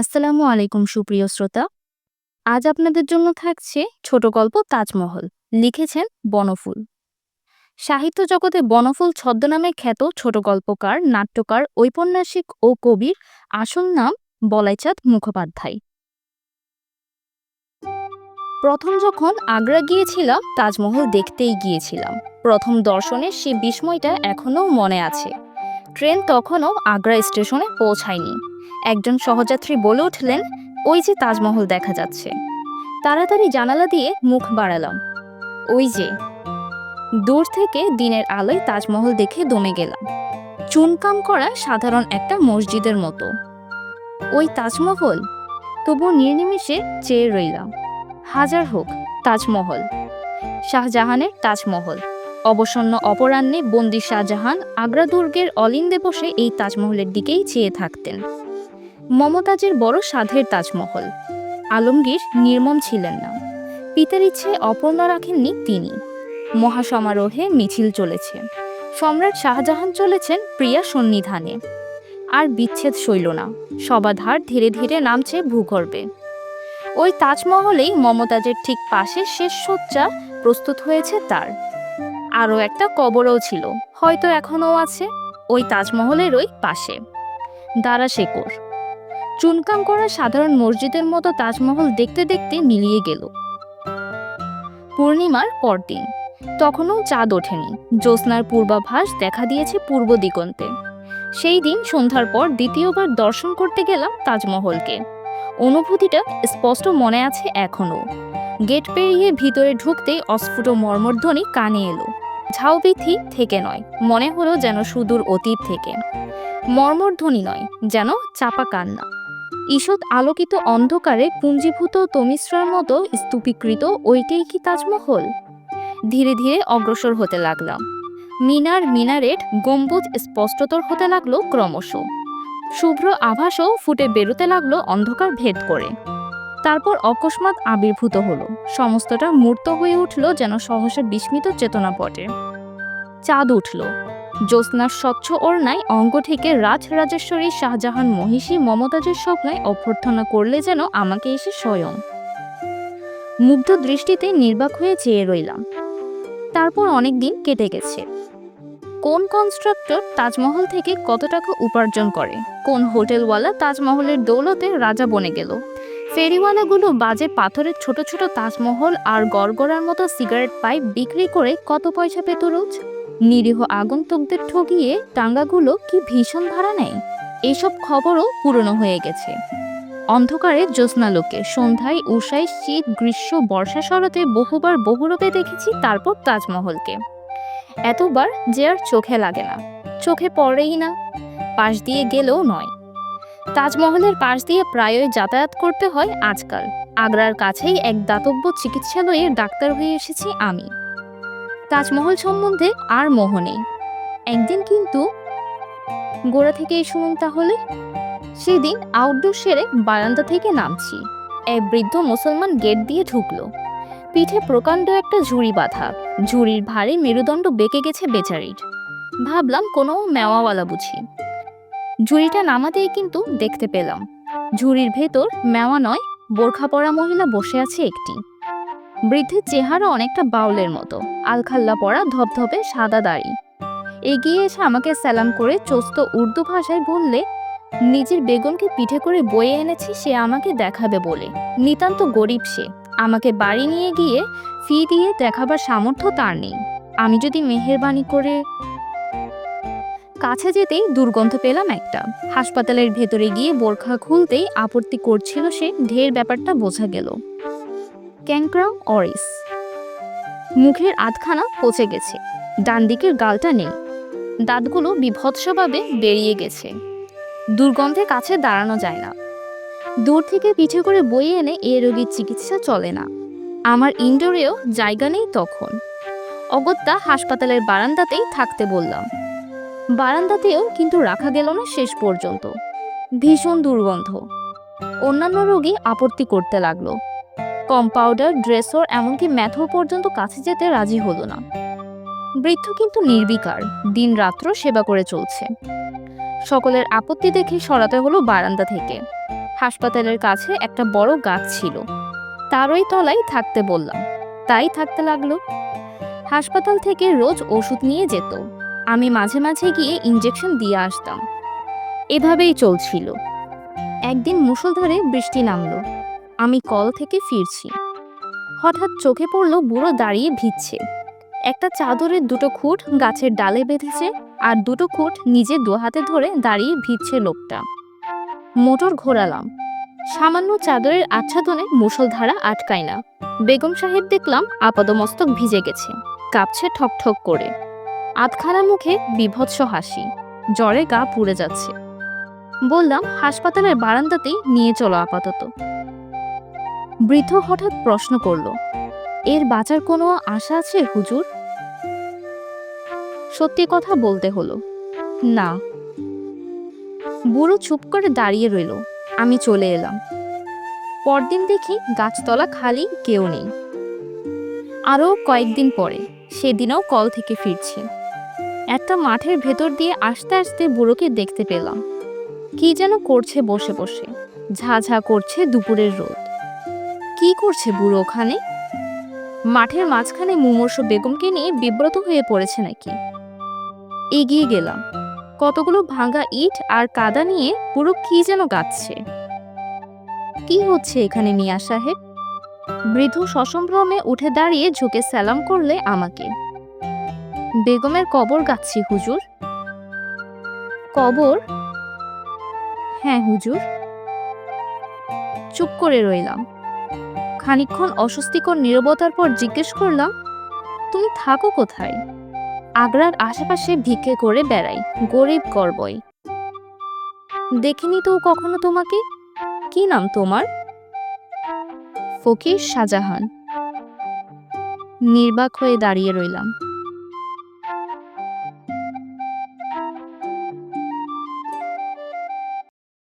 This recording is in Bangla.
আসসালামু আলাইকুম, সুপ্রিয় শ্রোতা। আজ আপনাদের জন্য থাকছে ছোট গল্প তাজমহল। লিখেছেন বনফুল। সাহিত্য জগতে বনফুল ছদ্মনামে খ্যাত ছোট গল্পকার, নাট্যকার, ঔপন্যাসিক ও কবির আসল নাম বলাইচাঁদ মুখোপাধ্যায়। প্রথম যখন আগ্রা গিয়েছিলাম, তাজমহল দেখতেই গিয়েছিলাম। প্রথম দর্শনের সে বিস্ময়টা এখনও মনে আছে। ট্রেন তখনও আগ্রা স্টেশনে পৌঁছায়নি। একজন সহযাত্রী বলে উঠলেন, ওই যে তাজমহল দেখা যাচ্ছে। তাড়াতাড়ি জানালা দিয়ে মুখ বাড়ালাম। ওই যে। দূর থেকে দিনের আলোয় তাজমহল দেখে দমে গেলাম। চুনকাম করা সাধারণ একটা মসজিদের মতো। ওই তাজমহল? তবু নির্নিমিষে চেয়ে রইলাম। হাজার হোক, তাজমহল। শাহজাহানের তাজমহল। অবসন্ন অপরাহ্নে বন্দি শাহজাহান আগ্রা দুর্গের অলিন্দে বসে এই তাজমহলের দিকেই চেয়ে থাকতেন। মমতাজের বড় সাধের তাজমহল। আলমগীর নির্মম ছিলেন না। পিতার ইচ্ছে অপূর্ণ রাখেননি তিনি। মহাসমারোহে মিছিল চলেছে। সম্রাট শাহজাহান চলেছেন প্রিয়া সন্নিধানে। আর বিচ্ছেদ সইল না। সবাধার ধীরে ধীরে নামছে ভূগর্ভে। ওই তাজমহলেই মমতাজের ঠিক পাশে শেষ শয্যা প্রস্তুত হয়েছে তার। আরও একটা কবরও ছিল। হয়তো এখনও আছে। ওই তাজমহলের ওই পাশে। দারা শেকর চুনকাম করা সাধারণ মসজিদের মতো তাজমহল দেখতে দেখতে মিলিয়ে গেল। পূর্ণিমার পরদিন। তখনও চাঁদ ওঠেনি। জ্যোৎস্নার পূর্বাভাস দেখা দিয়েছে পূর্ব দিগন্তে। সেই দিন সন্ধ্যার পর দ্বিতীয়বার দর্শন করতে গেলাম তাজমহলকে। অনুভূতিটা স্পষ্ট মনে আছে এখনও। গেট পেরিয়ে ভিতরে ঢুকতেই অস্ফুট মর্মধ্বনি কানে এলো। ঝাউবিথি থেকে নয়, মনে হলো যেন সুদূর অতীত থেকে। মর্মধ্বনি নয়, যেন চাপা কান্না। ঈষৎ আলোকিত অন্ধকারে পুঞ্জীভূত তমিশ্রার মতো স্তূপীকৃত ওইটাই কি তাজমহল? ধীরে ধীরে অগ্রসর হতে লাগলাম। মিনার মিনারেট গম্বুজ স্পষ্টতর হতে লাগল ক্রমশ। শুভ্র আভাসও ফুটে বেরোতে লাগল অন্ধকার ভেদ করে। তারপর অকস্মাৎ আবির্ভূত হলো। সমস্তটা মূর্ত হয়ে উঠল যেন সহসা বিস্মিত চেতনাপটে চাঁদ উঠল। জ্যোৎস্নার স্বচ্ছ ওড়নায় অঙ্গ থেকে রাজ রাজেশ্বরী শাহজাহান মহিষী মমতাজের স্বপ্নায় অভ্যর্থনা করলে যেন আমাকে এসে স্বয়ং। মুগ্ধ দৃষ্টিতে নির্বাক হয়ে চেয়ে রইলাম। তারপর অনেক দিন কেটে গেছে। কোন কনস্ট্রাক্টর তাজমহল থেকে কত টাকা উপার্জন করে? কোন হোটেলওয়ালা তাজমহলের দৌলতে রাজা বনে গেল? ফেরিওয়ালাগুলো বাজে পাথরের ছোট ছোট তাজমহল আর গড়গড়ার মতো সিগারেট পাইপ বিক্রি করে কত পয়সা পেত রোজ? নিরীহ আগন্তুকদের ঠগিয়ে টাঙ্গাগুলো কি ভীষণ ভাড়া নেয়? এইসব খবরও পুরনো হয়ে গেছে। অন্ধকারে জ্যোৎস্নালোকে সন্ধ্যায় উষায় শীত, গ্রীষ্ম, বর্ষা শরতে বহুবার বহুরূপে দেখেছি, তারপর তাজমহলকে। এতবার যে আর চোখে লাগে না। চোখে পড়েই না। পাশ দিয়ে গেলেও নয়। তাজমহলের পাশ দিয়ে প্রায়ই যাতায়াত করতে হয় আজকাল। আগ্রার কাছেই এক দাতব্য চিকিৎসালয়ে ডাক্তার হয়ে এসেছি আমি। তাজমহল সম্বন্ধে আর মোহ নেই। একদিন কিন্তু গোড়া থেকেই শুনুন তাহলে। সেদিন আউটডোর সেরে বারান্দা থেকে নামছি। এক বৃদ্ধ মুসলমান গেট দিয়ে ঢুকলো। পিঠে প্রকাণ্ড একটা ঝুড়ি বাঁধা। ঝুড়ির ভারে মেরুদণ্ড বেঁকে গেছে বেচারির। ভাবলাম কোনো মেওয়াওয়ালা বুঝি। ঝুড়িটা নামাতেই কিন্তু দেখতে পেলাম। ঝুড়ির ভেতর মেওয়া নয়, বোরখা পরা মহিলা বসে আছে একটি। বৃদ্ধের চেহারা অনেকটা বাউলের মতো। আলখাল্লা পরা, ধপধপে সাদা দাড়ি। এগিয়ে এসে আমাকে সালাম করে চোস্ত উর্দু ভাষায় বললে, নিজের বেগমকে পিঠে করে বয়ে এনেছি, সে আমাকে দেখাবে বলে। নিতান্ত গরিব সে। আমাকে বাড়ি নিয়ে গিয়ে ফি দিয়ে দেখাবার সামর্থ্য তার নেই। আমি যদি মেহেরবানি করে কাছে যেতেই দুর্গন্ধ পেলাম একটা। হাসপাতালের ভেতরে গিয়ে বোরখা খুলতেই আপত্তি করছিল সে, ঢের ব্যাপারটা বোঝা গেল। ক্যাংক্রা অরিস। মুখের আধখানা পচে গেছে। ডান দিকের গালটা নেই। দাঁতগুলো বিভৎসভাবে বেরিয়ে গেছে। দুর্গন্ধে কাছে দাঁড়ানো যায় না। দূর থেকে পিঠে করে বয়ে এনে এ রোগীর চিকিৎসা চলে না। আমার ইনডোরেও জায়গা নেই তখন। অগত্যা হাসপাতালের বারান্দাতেই থাকতে বললাম। বারান্দাতেও কিন্তু রাখা গেল না শেষ পর্যন্ত। ভীষণ দুর্গন্ধ। অন্যান্য রোগী আপত্তি করতে লাগল। কম্পাউডার ড্রেসর এমনকি ম্যাথর পর্যন্ত কাছে যেতে রাজি হলো না। বৃদ্ধ কিন্তু নির্বিকার, দিন রাত্র সেবা করে চলছে। সকলের আপত্তি দেখে সরাতে হলো বারান্দা থেকে। হাসপাতালের কাছে একটা বড় গাছ ছিল। তারই তলায় থাকতে বললাম, তাই থাকতে লাগল। হাসপাতাল থেকে রোজ ওষুধ নিয়ে যেত। আমি মাঝে মাঝে গিয়ে ইঞ্জেকশন দিয়ে আসতাম। এভাবেই চলছিল। একদিন মুষলধারে বৃষ্টি নামলো। আমি কল থেকে ফিরছি। হঠাৎ চোখে পড়ল বুড়ো দাঁড়িয়ে ভিজছে। একটা চাদরের দুটো খুঁট গাছের ডালে বেঁধেছে আর দুটো খুঁট নিজে দু হাতে ধরে দাঁড়িয়ে ভিজছে লোকটা। মোটর ঘোরালাম। সামান্য চাদরের আচ্ছাদনে মুষলধারা আটকায় না। বেগম সাহেব দেখলাম আপাদমস্তক ভিজে গেছে। কাঁপছে ঠকঠক করে। আধখানা মুখে বিভৎস হাসি। জ্বরে গা পুড়ে যাচ্ছে। বললাম, হাসপাতালের বারান্দাতেই নিয়ে চলো আপাতত। বৃদ্ধ হঠাৎ প্রশ্ন করল, এর বাঁচার কোনো আশা আছে হুজুর? সত্যি কথা বলতে হলো, না। বুড়ো চুপ করে দাঁড়িয়ে রইল, আমি চলে এলাম। পরদিন দেখি গাছতলা খালি কেউ নেই। আরও কয়েকদিন পরে, সেদিনও কল থেকে ফিরছি। একটা মাঠের ভেতর দিয়ে আস্তে আস্তে বুড়োকে দেখতে পেলাম। কি যেন করছে বসে বসে, ঝাঝা করছে দুপুরের রোদ। কি করছে বুড়ো ওখানে? মাঠের মাঝখানে মুমূর্ষ বেগমকে নিয়ে বিব্রত হয়ে পড়েছে নাকি? এগিয়ে গেলাম। কতগুলো ভাঙা ইট আর কাদা নিয়ে পুরো কি যেন গাচ্ছে কি হচ্ছে এখানে মিয়া সাহেব? বৃদ্ধ সসম্ভ্রমে উঠে দাঁড়িয়ে ঝুঁকে সালাম করলে আমাকে। বেগমের কবর গাচ্ছি হুজুর। কবর? হ্যাঁ হুজুর। চুপ করে রইলাম। খানিকক্ষণ অস্বস্তিকর নিরবতার পর জিজ্ঞেস করলাম, তুমি থাকো কোথায়? আগ্রার আশেপাশে ভিক্ষে করে বেড়াই, গরিব গর্বই দেখিনি তো কখনো তোমাকে? কি নাম তোমার? ফকির শাহজাহান। নির্বাক হয়ে দাঁড়িয়ে রইলাম।